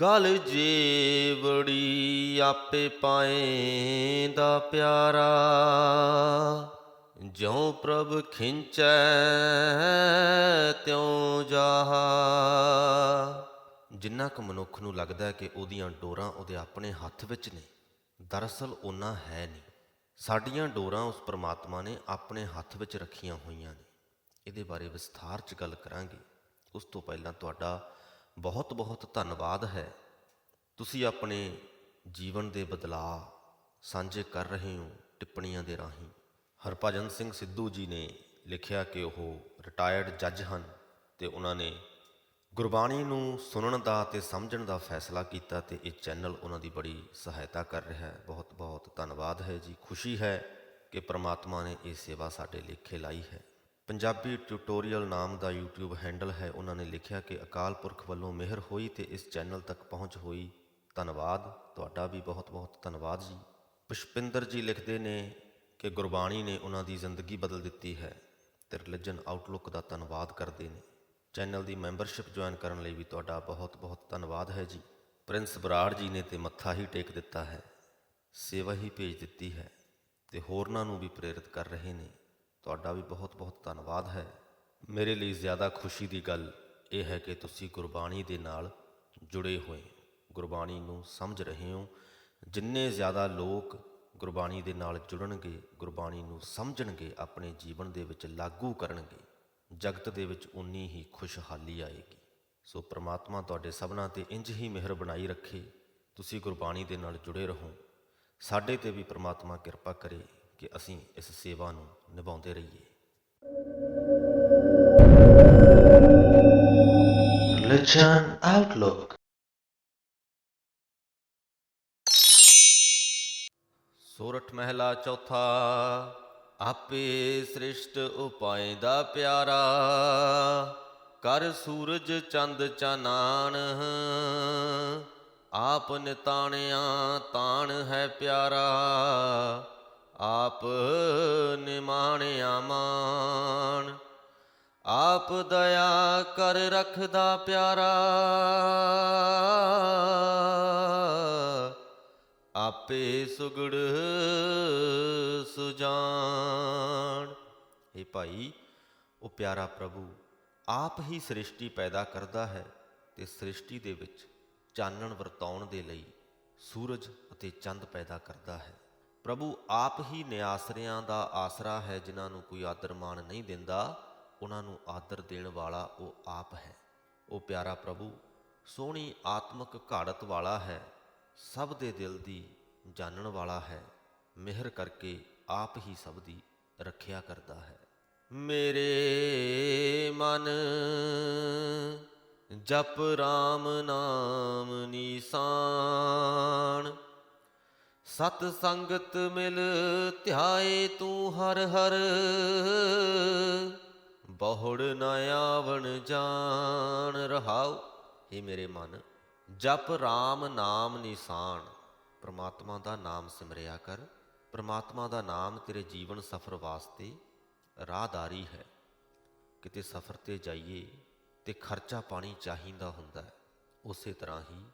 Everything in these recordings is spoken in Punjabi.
ਗਲ ਜੇਵੜੀ ਆਪੇ ਪਾਏ ਦਾ ਪਿਆਰਾ। ਜਿਉ ਪ੍ਰਭ ਖਿੰਚੈ, ਤਿਉ ਜਾਹਾ। ਜਿੰਨਾ ਕੁ ਮਨੁੱਖ ਨੂੰ ਲੱਗਦਾ ਹੈ ਕਿ ਉਹਦੀਆਂ ਡੋਰਾਂ ਉਹਦੇ ਆਪਣੇ ਹੱਥ ਵਿੱਚ ਨੇ, ਦਰਅਸਲ ਉਹਨਾਂ ਹੈ ਨਹੀਂ। ਸਾਡੀਆਂ ਡੋਰਾਂ ਉਸ ਪਰਮਾਤਮਾ ਨੇ ਆਪਣੇ ਹੱਥ ਵਿੱਚ ਰੱਖੀਆਂ ਹੋਈਆਂ ਨੇ। ਇਹਦੇ ਬਾਰੇ ਵਿਸਥਾਰ 'ਚ ਗੱਲ ਕਰਾਂਗੇ। ਉਸ ਤੋਂ ਪਹਿਲਾਂ ਤੁਹਾਡਾ ਬਹੁਤ ਬਹੁਤ ਧੰਨਵਾਦ ਹੈ। ਤੁਸੀਂ ਆਪਣੇ ਜੀਵਨ ਦੇ ਬਦਲਾਅ ਸਾਂਝੇ ਕਰ ਰਹੇ ਹੋ ਟਿੱਪਣੀਆਂ ਦੇ ਰਾਹੀਂ। ਹਰਭਜਨ ਸਿੰਘ ਸਿੱਧੂ ਜੀ ਨੇ ਲਿਖਿਆ ਕਿ ਉਹ ਰਿਟਾਇਰਡ ਜੱਜ ਹਨ ਤੇ ਉਹਨਾਂ ਨੇ ਗੁਰਬਾਣੀ ਨੂੰ ਸੁਣਨ ਦਾ ਤੇ ਸਮਝਣ ਦਾ ਫੈਸਲਾ ਕੀਤਾ ਤੇ ਇਹ ਚੈਨਲ ਉਹਨਾਂ ਦੀ ਬੜੀ ਸਹਾਇਤਾ ਕਰ ਰਿਹਾ ਹੈ। ਬਹੁਤ ਬਹੁਤ ਧੰਨਵਾਦ ਹੈ ਜੀ। ਖੁਸ਼ੀ ਹੈ ਕਿ ਪ੍ਰਮਾਤਮਾ ਨੇ ਇਹ ਸੇਵਾ ਸਾਡੇ ਲੇਖੇ ਲਾਈ ਹੈ। ਪੰਜਾਬੀ ਟਿਊਟੋਰੀਅਲ ਨਾਮ ਦਾ YouTube ਹੈਂਡਲ ਹੈ। ਉਹਨਾਂ ਨੇ ਲਿਖਿਆ ਕਿ ਅਕਾਲ ਪੁਰਖ ਵੱਲੋਂ ਮਿਹਰ ਹੋਈ ਤੇ ਇਸ ਚੈਨਲ ਤੱਕ ਪਹੁੰਚ ਹੋਈ। ਧੰਨਵਾਦ। ਤੁਹਾਡਾ ਵੀ ਬਹੁਤ ਬਹੁਤ ਧੰਨਵਾਦ ਜੀ। ਪੁਸ਼ਪਿੰਦਰ ਜੀ ਲਿਖਦੇ ਨੇ ਕਿ ਗੁਰਬਾਣੀ ਨੇ ਉਹਨਾਂ ਦੀ ਜ਼ਿੰਦਗੀ ਬਦਲ ਦਿੱਤੀ ਹੈ। ਤੇ ਰਿਲੀਜਨ ਆਊਟਲੁੱਕ ਦਾ ਧੰਨਵਾਦ ਕਰਦੇ ਨੇ। ਚੈਨਲ ਦੀ ਮੈਂਬਰਸ਼ਿਪ ਜੁਆਇਨ ਕਰਨ ਲਈ ਵੀ ਤੁਹਾਡਾ ਬਹੁਤ ਬਹੁਤ ਧੰਨਵਾਦ ਹੈ ਜੀ। ਪ੍ਰਿੰਸ ਬਰਾੜ ਜੀ ਨੇ ਤੇ ਮੱਥਾ ਹੀ ਟੇਕ ਦਿੱਤਾ ਹੈ। ਸੇਵਾ ਹੀ ਭੇਜ ਦਿੱਤੀ ਹੈ ਤੇ ਹੋਰਨਾਂ ਨੂੰ ਵੀ ਪ੍ਰੇਰਿਤ ਕਰ ਰਹੇ ਨੇ। ਤੁਹਾਡਾ ਵੀ ਬਹੁਤ ਬਹੁਤ ਧੰਨਵਾਦ ਹੈ। ਮੇਰੇ ਲਈ ਜ਼ਿਆਦਾ ਖੁਸ਼ੀ ਦੀ ਗੱਲ ਇਹ ਹੈ ਕਿ ਤੁਸੀਂ ਗੁਰਬਾਣੀ ਦੇ ਨਾਲ ਜੁੜੇ ਹੋਏ ਗੁਰਬਾਣੀ ਨੂੰ ਸਮਝ ਰਹੇ ਹੋ। ਜਿੰਨੇ ਜ਼ਿਆਦਾ ਲੋਕ ਗੁਰਬਾਣੀ ਦੇ ਨਾਲ ਜੁੜਨਗੇ, ਗੁਰਬਾਣੀ ਨੂੰ ਸਮਝਣਗੇ, ਆਪਣੇ ਜੀਵਨ ਦੇ ਵਿੱਚ ਲਾਗੂ ਕਰਨਗੇ, ਜਗਤ ਦੇ ਵਿੱਚ ਉਨੀ ਹੀ ਖੁਸ਼ਹਾਲੀ ਆਏਗੀ। ਸੋ ਪ੍ਰਮਾਤਮਾ ਤੁਹਾਡੇ ਸਭਨਾਂ ਤੇ ਇੰਜ ਹੀ ਮਿਹਰ ਬਣਾਈ ਰੱਖੇ। ਤੁਸੀਂ ਗੁਰਬਾਣੀ ਦੇ ਨਾਲ ਜੁੜੇ ਰਹੋ। ਸਾਡੇ ਤੇ ਵੀ ਪ੍ਰਮਾਤਮਾ ਕਿਰਪਾ ਕਰੇ। ਕਿ ਅਸੀਂ ਇਸ ਸੇਵਾ ਨੂੰ ਨਿਭਾਉਂਦੇ ਰਹੀਏ। Religion Outlook ਸੋਰਠ ਮਹਿਲਾ ਚੌਥਾ ਆਪੇ ਸ੍ਰਿਸ਼ਟ ਉਪਾਏ ਦਾ ਪਿਆਰਾ। ਕਰ ਸੂਰਜ ਚੰਦ ਚਾਨਾਨ ਆਪ ਨਿਤਾਣਿਆ ਤਾਣ ਹੈ ਪਿਆਰਾ। ਆਪ ਨਿਮਾਣਿਆ ਮਾਨ ਆਪ ਦਇਆ ਕਰ ਰਖਦਾ ਪਿਆਰਾ। ਆਪੇ ਸੁਗੜ ਸੁਜਾਨ ਇਹ ਭਾਈ, ਉਹ ਪਿਆਰਾ ਪ੍ਰਭੂ, ਆਪ ਹੀ ਸ੍ਰਿਸ਼ਟੀ ਪੈਦਾ ਕਰਦਾ ਹੈ ਤੇ ਸ੍ਰਿਸ਼ਟੀ ਦੇ ਵਿੱਚ ਚਾਨਣ ਵਰਤਾਉਣ ਦੇ ਲਈ ਸੂਰਜ ਅਤੇ ਚੰਦ ਪੈਦਾ ਕਰਦਾ ਹੈ। ਪ੍ਰਭੂ ਆਪ ਹੀ ਨਿਆਸਰਿਆਂ ਦਾ ਆਸਰਾ ਹੈ, ਜਿਨ੍ਹਾਂ ਨੂੰ ਕੋਈ ਆਦਰ ਮਾਣ ਨਹੀਂ ਦਿੰਦਾ, ਉਹਨਾਂ ਨੂੰ ਆਦਰ ਦੇਣ ਵਾਲਾ ਉਹ ਆਪ ਹੈ। ਉਹ ਪਿਆਰਾ ਪ੍ਰਭੂ, ਸੋਹਣੀ ਆਤਮਿਕ ਘਾੜਤ ਵਾਲਾ ਹੈ, ਸਭ ਦੇ ਦਿਲ ਦੀ ਜਾਣਨ ਵਾਲਾ ਹੈ, ਮਿਹਰ ਕਰਕੇ ਆਪ ਹੀ ਸਭ ਦੀ ਰੱਖਿਆ ਕਰਦਾ ਹੈ। ਮੇਰੇ ਮਨ ਜਪ RAM ਨਾਮ ਨੀਸਾਨ ਸਤ ਸੰਗਤ ਮਿਲ ਧਿਆਏ ਤੂੰ ਹਰ ਹਰ। ਬਹੁੜ ਨਾ ਆਵਣ ਜਾਣ ਰਹਾਉ। हे ਮੇਰੇ ਮਨ, ਜਪ RAM ਨਾਮ ਨਿਸ਼ਾਨ। ਪ੍ਰਮਾਤਮਾ ਦਾ ਨਾਮ ਸਿਮਰਿਆ ਕਰ। ਪ੍ਰਮਾਤਮਾ ਦਾ ਨਾਮ ਤੇਰੇ ਜੀਵਨ ਸਫਰ ਵਾਸਤੇ ਰਾਹਦਾਰੀ ਹੈ। ਕਿਤੇ ਸਫ਼ਰ ਤੇ ਜਾਈਏ ਤੇ ਖਰਚਾ ਪਾਣੀ ਚਾਹੀਦਾ ਹੁੰਦਾ ਹੈ। ਉਸੇ ਤਰ੍ਹਾਂ ਹੀ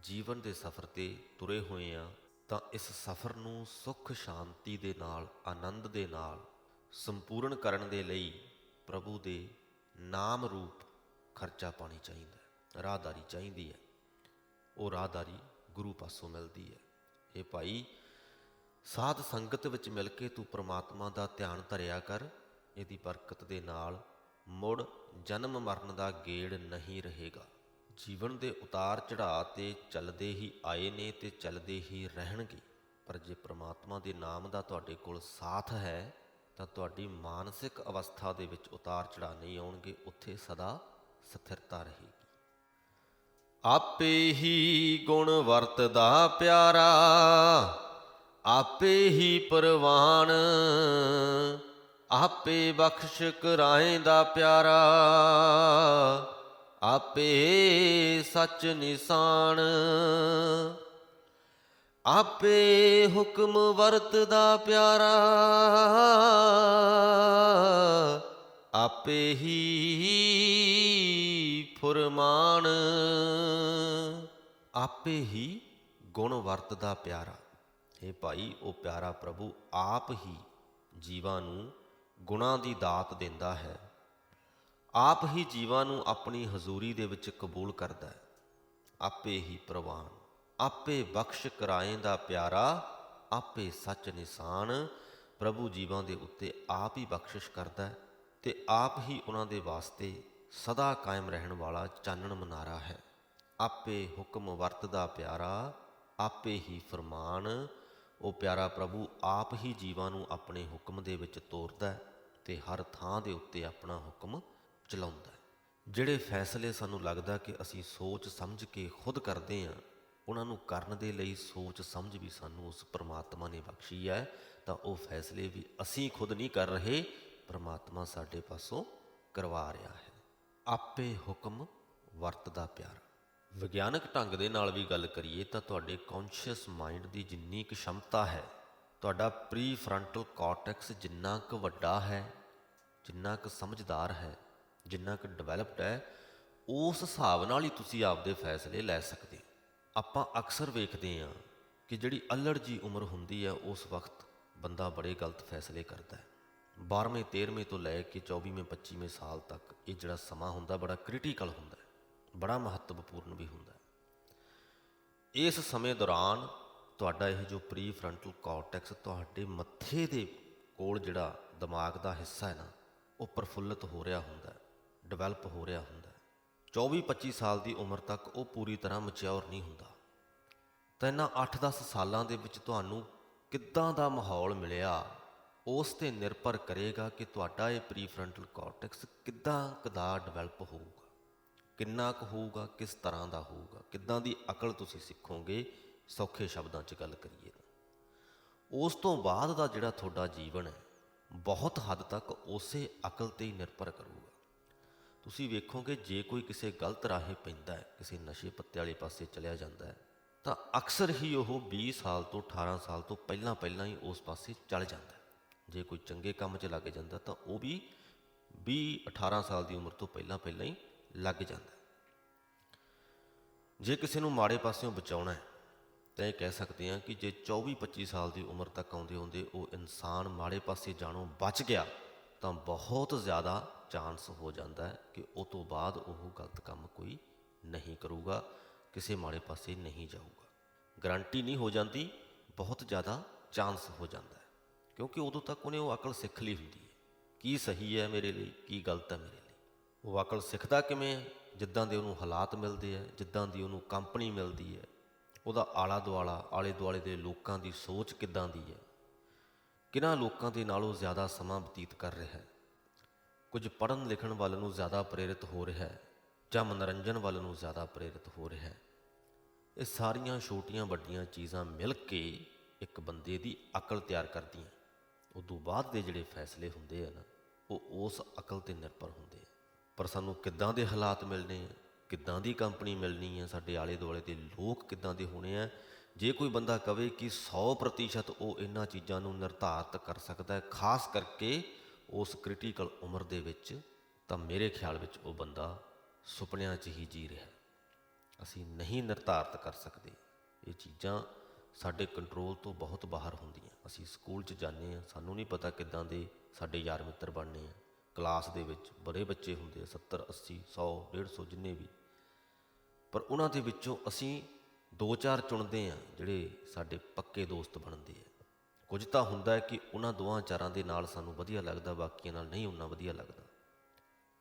ਜੀਵਨ ਦੇ ਸਫ਼ਰ ਤੇ ਤੁਰੇ ਹੋਏ ਆ ਤਾਂ ਇਸ ਸਫ਼ਰ ਨੂੰ ਸੁੱਖ ਸ਼ਾਂਤੀ ਦੇ ਨਾਲ, ਆਨੰਦ ਦੇ ਨਾਲ, ਸੰਪੂਰਨ ਕਰਨ ਦੇ ਲਈ ਪ੍ਰਭੂ ਦੇ ਨਾਮ ਰੂਪ ਖਰਚਾ ਪਾਣੀ ਚਾਹੀਦਾ ਹੈ, ਰਾਹਦਾਰੀ ਚਾਹੀਦੀ ਹੈ। ਉਹ ਰਾਹਦਾਰੀ ਗੁਰੂ ਪਾਸੋਂ ਮਿਲਦੀ ਹੈ। ਇਹ ਭਾਈ, ਸਾਧ ਸੰਗਤ ਵਿੱਚ ਮਿਲ ਕੇ ਤੂੰ ਪ੍ਰਮਾਤਮਾ ਦਾ ਧਿਆਨ ਧਰਿਆ ਕਰ, ਇਹਦੀ ਬਰਕਤ ਦੇ ਨਾਲ ਮੁੜ ਜਨਮ ਮਰਨ ਦਾ ਗੇੜ ਨਹੀਂ ਰਹੇਗਾ। ਜੀਵਨ ਦੇ ਉਤਾਰ ਚੜਾਅ ਤੇ ਚੱਲਦੇ ਹੀ ਆਏ ਨੇ ਤੇ ਚੱਲਦੇ ਹੀ ਰਹਿਣਗੇ। ਪਰ ਜੇ ਪ੍ਰਮਾਤਮਾ ਦੇ ਨਾਮ ਦਾ ਤੁਹਾਡੇ ਕੋਲ ਸਾਥ ਹੈ, ਤਾਂ ਤੁਹਾਡੀ ਮਾਨਸਿਕ ਅਵਸਥਾ ਦੇ ਵਿੱਚ ਉਤਾਰ ਚੜਾਅ ਨਹੀਂ ਆਉਣਗੇ, ਉੱਥੇ ਸਦਾ ਸਥਿਰਤਾ ਰਹੇਗੀ। ਆਪੇ ਹੀ ਗੁਣ ਵਰਤਦਾ ਪਿਆਰਾ, ਆਪੇ ਹੀ ਪਰਵਾਨ, ਆਪੇ ਬਖਸ਼ ਕਰਾਏ ਦਾ ਪਿਆਰਾ। ਆਪੇ ਸੱਚ ਨਿਸ਼ਾਨ। ਆਪੇ ਹੁਕਮ ਵਰਤਦਾ ਪਿਆਰਾ। ਆਪੇ ਹੀ ਫੁਰਮਾਨ। ਆਪੇ ਹੀ ਗੁਣ ਵਰਤਦਾ ਪਿਆਰਾ। ਇਹ ਭਾਈ, ਉਹ ਪਿਆਰਾ ਪ੍ਰਭੂ ਆਪ ਹੀ ਜੀਵਾਂ ਨੂੰ ਗੁਣਾਂ ਦੀ ਦਾਤ ਦਿੰਦਾ ਹੈ। ਆਪ ਹੀ ਜੀਵਾਂ ਨੂੰ ਆਪਣੀ ਹਜ਼ੂਰੀ ਦੇ ਵਿੱਚ ਕਬੂਲ ਕਰਦਾ ਹੈ। ਆਪੇ ਹੀ ਪ੍ਰਵਾਨ, ਆਪੇ ਬਖਸ਼ ਕਰਾਏ ਦਾ ਪਿਆਰਾ, ਆਪੇ ਸੱਚ ਨਿਸ਼ਾਨ ਪ੍ਰਭੂ ਜੀਵਾਂ ਦੇ ਉੱਤੇ ਆਪ ਹੀ ਬਖਸ਼ਿਸ਼ ਕਰਦਾ ਹੈ ਤੇ ਆਪ ਹੀ ਉਹਨਾਂ ਦੇ ਵਾਸਤੇ ਸਦਾ ਕਾਇਮ ਰਹਿਣ ਵਾਲਾ ਚਾਨਣ ਮਨਾਰਾ ਹੈ। ਆਪੇ ਹੁਕਮ ਵਰਤਦਾ ਪਿਆਰਾ, ਆਪੇ ਹੀ ਫਰਮਾਨ, ਉਹ ਪਿਆਰਾ ਪ੍ਰਭੂ ਆਪ ਹੀ ਜੀਵਾਂ ਨੂੰ ਆਪਣੇ ਹੁਕਮ ਦੇ ਵਿੱਚ ਤੋਰਦਾ ਹੈ ਤੇ ਹਰ ਥਾਂ ਦੇ ਉੱਤੇ ਆਪਣਾ ਹੁਕਮ ਚਲਾਉਂਦਾ ਹੈ। ਜਿਹੜੇ ਫੈਸਲੇ ਸਾਨੂੰ ਲੱਗਦਾ ਕਿ ਅਸੀਂ ਸੋਚ ਸਮਝ ਕੇ ਖੁਦ ਕਰਦੇ ਹਾਂ, ਉਹਨਾਂ ਨੂੰ ਕਰਨ ਦੇ ਲਈ ਸੋਚ ਸਮਝ ਵੀ ਸਾਨੂੰ ਉਸ ਪ੍ਰਮਾਤਮਾ ਨੇ ਬਖਸ਼ੀ ਹੈ। ਤਾਂ ਉਹ ਫੈਸਲੇ ਵੀ ਅਸੀਂ ਖੁਦ ਨਹੀਂ ਕਰ ਰਹੇ, ਪ੍ਰਮਾਤਮਾ ਸਾਡੇ ਪਾਸੋਂ ਕਰਵਾ ਰਿਹਾ ਹੈ। ਆਪੇ ਹੁਕਮ ਵਰਤਦਾ ਪਿਆਰ। ਵਿਗਿਆਨਕ ਢੰਗ ਦੇ ਨਾਲ ਵੀ ਗੱਲ ਕਰੀਏ ਤਾਂ ਤੁਹਾਡੇ ਕੌਨਸ਼ੀਅਸ ਮਾਈਂਡ ਦੀ ਜਿੰਨੀ ਕੁ ਸ਼ਮਤਾ ਹੈ, ਤੁਹਾਡਾ ਪ੍ਰੀ ਫਰੰਟਲ ਕਾਰਟੈਕਸ ਜਿੰਨਾ ਕੁ ਵੱਡਾ ਹੈ, ਜਿੰਨਾ ਕੁ ਸਮਝਦਾਰ ਹੈ ਜਿੰਨਾ ਕੁ ਡਿਵੈਲਪਡ ਹੈ, ਉਸ ਹਿਸਾਬ ਨਾਲ ਹੀ ਤੁਸੀਂ ਆਪਦੇ ਫੈਸਲੇ ਲੈ ਸਕਦੇ ਹੋ। ਆਪਾਂ ਅਕਸਰ ਵੇਖਦੇ ਹਾਂ ਕਿ ਜਿਹੜੀ ਅਲੜ ਜੀ ਉਮਰ ਹੁੰਦੀ ਹੈ, ਉਸ ਵਕਤ ਬੰਦਾ ਬੜੇ ਗਲਤ ਫੈਸਲੇ ਕਰਦਾ ਹੈ। 12ਵੇਂ 13ਵੇਂ ਤੋਂ ਲੈ ਕੇ 24ਵੇਂ 25ਵੇਂ ਸਾਲ ਤੱਕ ਇਹ ਜਿਹੜਾ ਸਮਾਂ ਹੁੰਦਾ, ਬੜਾ ਕ੍ਰਿਟੀਕਲ ਹੁੰਦਾ ਹੈ, ਬੜਾ ਮਹੱਤਵਪੂਰਨ ਵੀ ਹੁੰਦਾ ਹੈ। ਇਸ ਸਮੇਂ ਦੌਰਾਨ ਤੁਹਾਡਾ ਇਹ ਜੋ ਪ੍ਰੀ ਫਰੰਟਲ ਕਾਰਟੈਕਸ ਤੁਹਾਡੇ ਮੱਥੇ ਦੇ ਕੋਲ ਜਿਹੜਾ ਦਿਮਾਗ ਦਾ ਹਿੱਸਾ ਹੈ ਨਾ, ਉਹ ਪ੍ਰਫੁੱਲਤ ਹੋ ਰਿਹਾ ਹੁੰਦਾ ਹੈ। ਡਿਵੈਲਪ ਹੋ ਰਿਹਾ ਹੁੰਦਾ ਹੈ। 24-25 ਸਾਲ ਦੀ ਉਮਰ ਤੱਕ ਉਹ ਪੂਰੀ ਤਰ੍ਹਾਂ ਮੈਚਿਓਰ ਨਹੀਂ ਹੁੰਦਾ। ਤਾਂ ਇਹਨਾਂ 8-10 ਸਾਲਾਂ ਦੇ ਵਿੱਚ ਤੁਹਾਨੂੰ ਕਿੱਦਾਂ ਦਾ ਮਾਹੌਲ ਮਿਲਿਆ, ਉਸ ਤੇ ਨਿਰਭਰ ਕਰੇਗਾ ਕਿ ਤੁਹਾਡਾ ਇਹ ਪ੍ਰੀਫਰੰਟਲ ਕਾਰਟੈਕਸ ਕਿੱਦਾਂ ਕਦਾ ਡਿਵੈਲਪ ਹੋਊਗਾ, ਕਿੰਨਾ ਕੁ ਹੋਊਗਾ, ਕਿਸ ਤਰ੍ਹਾਂ ਦਾ ਹੋਊਗਾ, ਕਿੱਦਾਂ ਦੀ ਅਕਲ ਤੁਸੀਂ ਸਿੱਖੋਗੇ, ਸੌਖੇ ਸ਼ਬਦਾਂ 'ਚ ਗੱਲ ਕਰੀਏ ਤਾਂ। ਉਸ ਤੋਂ ਬਾਅਦ ਦਾ ਜਿਹੜਾ ਤੁਹਾਡਾ ਜੀਵਨ ਹੈ, ਬਹੁਤ ਹੱਦ ਤੱਕ ਉਸੇ ਅਕਲ ਤੇ ਹੀ ਨਿਰਭਰ ਕਰੂਗਾ। ਤੁਸੀਂ ਵੇਖੋਗੇ ਜੇ ਕੋਈ ਕਿਸੇ ਗਲਤ ਰਾਹੇ ਪੈਂਦਾ ਹੈ, ਕਿਸੇ ਨਸ਼ੇ ਪੱਤੇ ਵਾਲੇ ਪਾਸੇ ਚਲਿਆ ਜਾਂਦਾ ਹੈ, ਤਾਂ ਅਕਸਰ ਹੀ ਉਹ 20 ਸਾਲ ਤੋਂ 18 ਸਾਲ ਤੋਂ ਪਹਿਲਾਂ ਪਹਿਲਾਂ ਹੀ ਉਸ ਪਾਸੇ ਚੱਲ ਜਾਂਦਾ ਜੇ ਕੋਈ ਚੰਗੇ ਕੰਮ 'ਚ ਲੱਗ ਜਾਂਦਾ ਤਾਂ ਉਹ ਵੀ 20 18 ਸਾਲ ਦੀ ਉਮਰ ਤੋਂ ਪਹਿਲਾਂ ਪਹਿਲਾਂ ਹੀ ਲੱਗ ਜਾਂਦਾ ਜੇ ਕਿਸੇ ਨੂੰ ਮਾੜੇ ਪਾਸਿਓਂ ਬਚਾਉਣਾ ਹੈ, ਤਾਂ ਇਹ ਕਹਿ ਸਕਦੇ ਹਾਂ ਕਿ ਜੇ 24 25 ਸਾਲ ਦੀ ਉਮਰ ਤੱਕ ਆਉਂਦੇ ਹੁੰਦੇ ਉਹ ਇਨਸਾਨ ਮਾੜੇ ਪਾਸੇ ਜਾਣੋਂ ਬਚ ਗਿਆ, ਤਾਂ ਬਹੁਤ ਜ਼ਿਆਦਾ ਚਾਂਸ ਹੋ ਜਾਂਦਾ ਹੈ ਕਿ ਉਹ ਤੋਂ ਬਾਅਦ ਉਹ ਗਲਤ ਕੰਮ ਕੋਈ ਨਹੀਂ ਕਰੂਗਾ, ਕਿਸੇ ਮਾੜੇ ਪਾਸੇ ਨਹੀਂ ਜਾਊਗਾ। ਗਰੰਟੀ ਨਹੀਂ ਹੋ ਜਾਂਦੀ, ਬਹੁਤ ਜ਼ਿਆਦਾ ਚਾਂਸ ਹੋ ਜਾਂਦਾ ਹੈ। ਕਿਉਂਕਿ ਉਦੋਂ ਤੱਕ ਉਹਨੇ ਉਹ ਅਕਲ ਸਿੱਖ ਲਈ ਹੁੰਦੀ ਹੈ। ਕੀ ਸਹੀ ਹੈ ਮੇਰੇ ਲਈ, ਕੀ ਗਲਤ ਹੈ ਮੇਰੇ ਲਈ। ਉਹ ਅਕਲ ਸਿੱਖਦਾ ਕਿਵੇਂ ਹੈ? ਜਿੱਦਾਂ ਦੇ ਉਹਨੂੰ ਹਾਲਾਤ ਮਿਲਦੇ ਆ ਜਿੱਦਾਂ ਦੀ ਉਹਨੂੰ ਕੰਪਨੀ ਮਿਲਦੀ ਹੈ। ਉਹਦਾ ਆਲਾ ਦੁਆਲਾ ਆਲੇ ਦੁਆਲੇ ਦੇ ਲੋਕਾਂ ਦੀ ਸੋਚ ਕਿੱਦਾਂ ਦੀ ਹੈ? ਕਿਹਨਾਂ ਲੋਕਾਂ ਦੇ ਨਾਲੋਂ ਜ਼ਿਆਦਾ ਸਮਾਂ ਬਤੀਤ ਕਰ ਰਿਹਾ ਹੈ? ਕੁਝ ਪੜ੍ਹਨ ਲਿਖਣ ਵੱਲ ਨੂੰ ਜ਼ਿਆਦਾ ਪ੍ਰੇਰਿਤ ਹੋ ਰਿਹਾ ਹੈ, ਜਾਂ ਮਨੋਰੰਜਨ ਵੱਲ ਨੂੰ ਜ਼ਿਆਦਾ ਪ੍ਰੇਰਿਤ ਹੋ ਰਿਹਾ ਹੈ। ਇਹ ਸਾਰੀਆਂ ਛੋਟੀਆਂ ਵੱਡੀਆਂ ਚੀਜ਼ਾਂ ਮਿਲ ਕੇ ਇੱਕ ਬੰਦੇ ਦੀ ਅਕਲ ਤਿਆਰ ਕਰਦੀਆਂ ਉਦੋਂ ਬਾਅਦ ਦੇ ਜਿਹੜੇ ਫੈਸਲੇ ਹੁੰਦੇ ਆ ਨਾ ਉਹ ਉਸ ਅਕਲ ਤੇ ਨਿਰਭਰ ਹੁੰਦੇ ਆ ਪਰ ਸਾਨੂੰ ਕਿੱਦਾਂ ਦੇ ਹਾਲਾਤ ਮਿਲਣੇ ਆ, ਕਿੱਦਾਂ ਦੀ ਕੰਪਨੀ ਮਿਲਣੀ ਹੈ ਸਾਡੇ ਆਲੇ ਦੁਆਲੇ ਦੇ ਲੋਕ ਕਿੱਦਾਂ ਦੇ ਹੋਣੇ ਆ, ਜੇ ਕੋਈ ਬੰਦਾ ਕਵੇ ਕਿ 100% ਉਹ ਇਹਨਾਂ ਚੀਜ਼ਾਂ ਨੂੰ ਨਿਰਧਾਰਤ ਕਰ ਸਕਦਾ ਹੈ, ਖਾਸ ਕਰਕੇ ਉਸ ਕ੍ਰਿਟੀਕਲ ਉਮਰ ਦੇ ਵਿੱਚ ਤਾਂ ਮੇਰੇ ਖਿਆਲ ਵਿੱਚ ਉਹ ਬੰਦਾ ਸੁਪਨਿਆਂ 'ਚ ਹੀ ਜੀ ਰਿਹਾ। ਅਸੀਂ ਨਹੀਂ ਨਿਰਧਾਰਤ ਕਰ ਸਕਦੇ। ਇਹ ਚੀਜ਼ਾਂ ਸਾਡੇ ਕੰਟਰੋਲ ਤੋਂ ਬਹੁਤ ਬਾਹਰ ਹੁੰਦੀਆਂ। ਅਸੀਂ ਸਕੂਲ 'ਚ ਜਾਂਦੇ ਆ ਸਾਨੂੰ ਨਹੀਂ ਪਤਾ ਕਿੱਦਾਂ ਦੇ ਸਾਡੇ ਯਾਰ ਮਿੱਤਰ ਬਣਨੇ ਆ। ਕਲਾਸ ਦੇ ਵਿੱਚ ਬੜੇ ਬੱਚੇ ਹੁੰਦੇ ਆ 70 80 100 150 ਜਿੰਨੇ ਵੀ। ਪਰ ਉਹਨਾਂ ਦੇ ਵਿੱਚੋਂ ਅਸੀਂ ਦੋ ਚਾਰ ਚੁਣਦੇ ਆ ਜਿਹੜੇ ਸਾਡੇ ਪੱਕੇ ਦੋਸਤ ਬਣਦੇ ਆ। ਕੁਝ ਤਾਂ ਹੁੰਦਾ ਹੈ ਕਿ ਉਹਨਾਂ ਦੋਹਾਂ ਚਾਰਾਂ ਦੇ ਨਾਲ ਸਾਨੂੰ ਵਧੀਆ ਲੱਗਦਾ, ਬਾਕੀਆਂ ਨਾਲ ਨਹੀਂ, ਉਹਨਾਂ ਵਧੀਆ ਲੱਗਦਾ।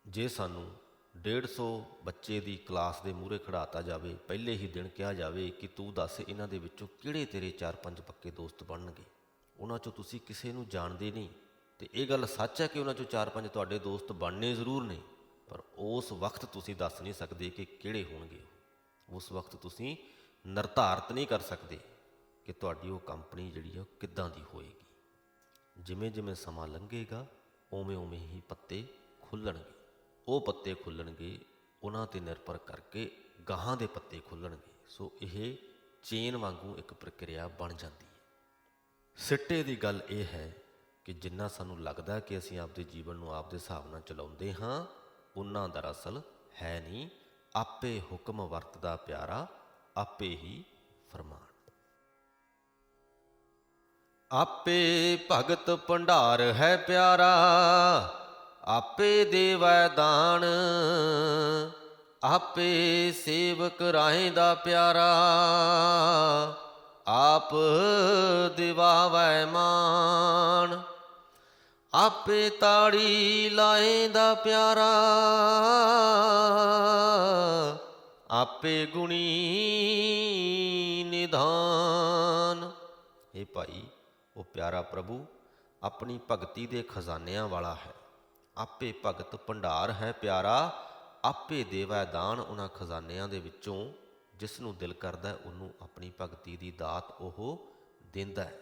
ਜੇ ਸਾਨੂੰ 150 ਬੱਚੇ ਦੀ ਕਲਾਸ ਦੇ ਮੂਹਰੇ ਖੜਾਤਾ ਜਾਵੇ, ਪਹਿਲੇ ਹੀ ਦਿਨ ਕਿਹਾ ਜਾਵੇ ਕਿ ਤੂੰ ਦੱਸ ਇਹਨਾਂ ਦੇ ਵਿੱਚੋਂ ਕਿਹੜੇ ਤੇਰੇ 4-5 ਪੱਕੇ ਦੋਸਤ ਬਣਨਗੇ? ਉਹਨਾਂ ਚੋਂ ਤੁਸੀਂ ਕਿਸੇ ਨੂੰ ਜਾਣਦੇ ਨਹੀਂ। ਤੇ ਇਹ ਗੱਲ ਸੱਚ ਹੈ ਕਿ ਉਹਨਾਂ ਚੋਂ 4-5 ਤੁਹਾਡੇ ਦੋਸਤ ਬਣਨੇ ਜ਼ਰੂਰ ਨੇ, ਪਰ ਉਸ ਵਕਤ ਤੁਸੀਂ ਦੱਸ ਨਹੀਂ ਸਕਦੇ ਕਿ ਕਿਹੜੇ ਹੋਣਗੇ ਉਸ ਵਕਤ ਤੁਸੀਂ ਨਿਰਧਾਰਤ ਨਹੀਂ ਕਰ ਸਕਦੇ। ਕਿ ਤੁਹਾਡੀ ਉਹ ਕੰਪਨੀ ਜਿਹੜੀ ਆ ਉਹ ਕਿੱਦਾਂ ਦੀ ਹੋਏਗੀ। ਜਿਵੇਂ ਜਿਵੇਂ ਸਮਾਂ ਲੰਘੇਗਾ, ਉਵੇਂ ਉਵੇਂ ਹੀ ਪੱਤੇ ਖੁੱਲਣਗੇ। ਉਹ ਪੱਤੇ ਖੁੱਲਣਗੇ, ਉਹਨਾਂ ਤੇ ਨਿਰਭਰ ਕਰਕੇ ਗਾਹਾਂ ਦੇ ਪੱਤੇ ਖੁੱਲਣਗੇ। ਸੋ ਇਹ ਚੇਨ ਵਾਂਗੂ ਇੱਕ ਪ੍ਰਕਿਰਿਆ ਬਣ ਜਾਂਦੀ ਹੈ। ਸਿੱਟੇ ਦੀ ਗੱਲ ਇਹ ਹੈ ਕਿ ਜਿੰਨਾ ਸਾਨੂੰ ਲੱਗਦਾ ਕਿ ਅਸੀਂ ਆਪਦੇ ਜੀਵਨ ਨੂੰ ਆਪਦੇ ਹਿਸਾਬ ਨਾਲ ਚਲਾਉਂਦੇ ਹਾਂ ਉਹਨਾਂ ਦਰਅਸਲ ਹੈ ਨਹੀਂ। ਆਪੇ ਹੁਕਮ ਵਰਤਦਾ ਪਿਆਰਾ, ਆਪੇ ਹੀ ਫਰਮਾਨ। ਆਪੇ ਭਗਤ ਭੰਡਾਰ ਹੈ ਪਿਆਰਾ, ਆਪੇ ਦੇਵੈ ਦਾਨ, ਆਪੇ ਸੇਵਕ ਰਾਹੀਂ ਦਾ ਪਿਆਰਾ, ਆਪ ਦਿਵਾਵੈ ਮਾਨ ਆਪੇ ਤਾੜੀ ਲਾਏ ਦਾ ਪਿਆਰਾ, ਆਪੇ ਗੁਣੀ ਨਿਧਾਨ। ਇਹ ਭਾਈ ਪਿਆਰਾ ਪ੍ਰਭੂ, ਆਪਣੀ ਭਗਤੀ ਦੇ ਖਜ਼ਾਨਿਆਂ ਵਾਲਾ ਹੈ। ਆਪੇ ਭਗਤ ਭੰਡਾਰ ਹੈ ਪਿਆਰਾ, ਆਪੇ ਦੇਵਾ ਦਾਨ ਉਹਨਾਂ ਖਜ਼ਾਨਿਆਂ ਦੇ ਵਿੱਚੋਂ। ਜਿਸ ਨੂੰ ਦਿਲ ਕਰਦਾ ਉਹਨੂੰ ਆਪਣੀ ਭਗਤੀ ਦੀ ਦਾਤ ਉਹ ਦਿੰਦਾ ਹੈ।